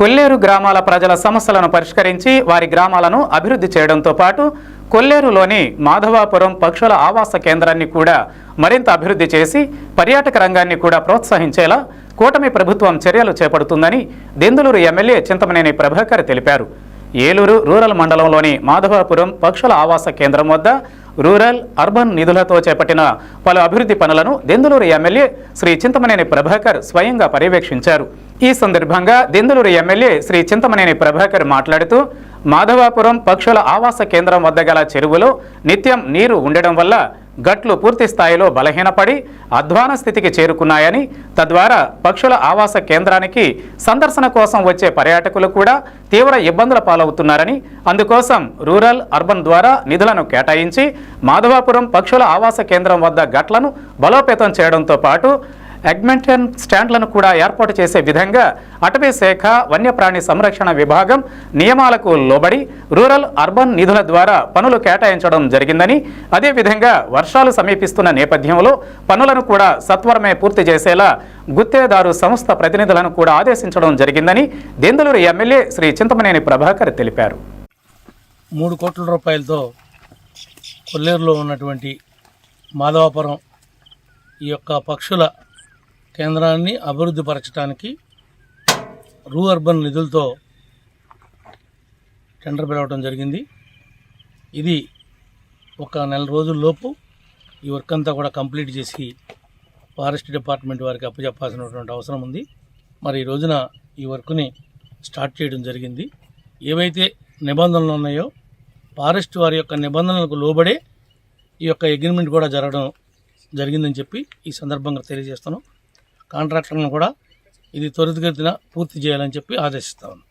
కొల్లేరు గ్రామాల ప్రజల సమస్యలను పరిష్కరించి వారి గ్రామాలను అభివృద్ధి చేయడంతో పాటు కొల్లేరులోని మాధవాపురం పక్షుల ఆవాస కేంద్రాన్ని కూడా మరింత అభివృద్ధి చేసి పర్యాటక రంగాన్ని కూడా ప్రోత్సహించేలా కూటమి ప్రభుత్వం చర్యలు చేపడుతుందని దెందులూరు ఎమ్మెల్యే చింతమనేని ప్రభాకర్ తెలిపారు. ఏలూరు రూరల్ మండలంలోని మాధవాపురం పక్షుల ఆవాస కేంద్రం వద్ద రూరల్ అర్బన్ నిధులతో చేపట్టిన పలు అభివృద్ధి పనులను దెందులూరు ఎమ్మెల్యే శ్రీ చింతమనేని ప్రభాకర్ స్వయంగా పర్యవేక్షించారు. ఈ సందర్భంగా దెందులూరు ఎమ్మెల్యే శ్రీ చింతమనేని ప్రభాకర్ మాట్లాడుతూ మాధవాపురం పక్షుల ఆవాస కేంద్రం వద్ద గల చెరువులో నిత్యం నీరు ఉండడం వల్ల గట్లు పూర్తి స్థాయిలో బలహీనపడి అధ్వాన స్థితికి చేరుకున్నాయని తద్వారా పక్షుల ఆవాస కేంద్రానికి సందర్శన కోసం వచ్చే పర్యాటకులు కూడా తీవ్ర ఇబ్బందుల పాలవుతున్నారని అందుకోసం రూరల్ అర్బన్ ద్వారా నిధులను కేటాయించి మాధవాపురం పక్షుల ఆవాస కేంద్రం వద్ద గట్లను బలోపేతం చేయడంతో పాటు ఎగ్మెంటన్ స్టాండ్లను కూడా ఏర్పాటు చేసే విధంగా అటవీ శాఖ వన్యప్రాణి సంరక్షణ విభాగం నియమాలకు లోబడి రూరల్ అర్బన్ నిధుల ద్వారా పనులు కేటాయించడం జరిగిందని అదేవిధంగా వర్షాలు సమీపిస్తున్న నేపథ్యంలో పనులను కూడా సత్వరమే పూర్తి చేసేలా గుత్తేదారు సంస్థ ప్రతినిధులను కూడా ఆదేశించడం జరిగిందని దెందులూరు ఎమ్మెల్యే శ్రీ చింతమనేని ప్రభాకర్ తెలిపారు. మూడు కోట్ల రూపాయలతో కొల్లేరులో ఉన్నటువంటి మాధవాపురం ఈ యొక్క పక్షుల కేంద్రాన్ని అభివృద్ధి పరచడానికి రూ అర్బన్ నిధులతో టెండర్ పిలవడం జరిగింది. ఇది ఒక నెల రోజుల్లోపు ఈ వర్క్ అంతా కూడా కంప్లీట్ చేసి ఫారెస్ట్ డిపార్ట్మెంట్ వారికి అప్పచెప్పాల్సినటువంటి అవసరం ఉంది. మరి ఈ రోజున ఈ వర్క్ని స్టార్ట్ చేయడం జరిగింది. ఏవైతే నిబంధనలు ఉన్నాయో ఫారెస్ట్ వారి యొక్క నిబంధనలకు లోబడే ఈ యొక్క అగ్రిమెంట్ కూడా జరగడం జరిగిందని చెప్పి ఈ సందర్భంగా తెలియజేస్తున్నాం. కాంట్రాక్టర్లను కూడా ఇది త్వరితగతిన పూర్తి చేయాలని చెప్పి ఆదేశిస్తాను